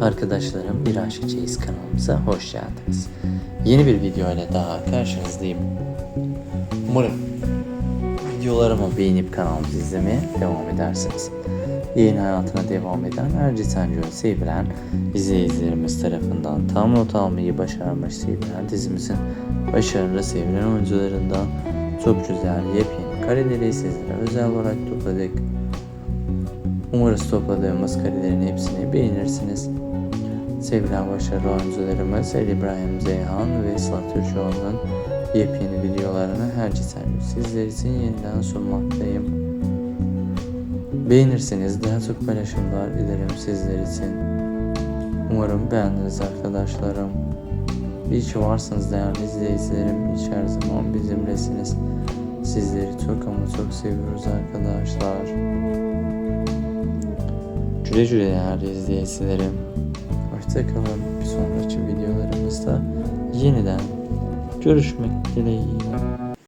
Arkadaşlarım Bir Aşk Çeyiz kanalımıza hoş geldiniz. Yeni bir video ile daha karşınızdayım. Umarım videolarımı beğenip kanalımızı izlemeye devam edersiniz. Yayın hayatına devam eden Ercitan Göl'ü sevilen izleyicilerimiz tarafından tam not almayı başarmış sevilen dizimizin başarılı sevilen oyuncularından çok güzel yepyeni kareleri sizlere özel olarak topladık. Umarız topladığımız karelerin hepsini beğenirsiniz. Sevilen başarılı oyuncularımız Ali İbrahim Zeyhan ve Sıla Türkoğlu'nun yepyeni videolarını her gün sizler için yeniden sunmaktayım. Beğenirseniz daha çok paylaşımlar dilerim sizler için. Umarım beğendiniz arkadaşlarım. İyi ki varsınız değerli izleyicilerim. Hiç her zaman bizimlesiniz. Sizleri çok ama çok seviyoruz arkadaşlar. Güle güle değerli izleyicilerim. Hoşçakalın. Bir sonraki videolarımızda yeniden görüşmek dileğiyle.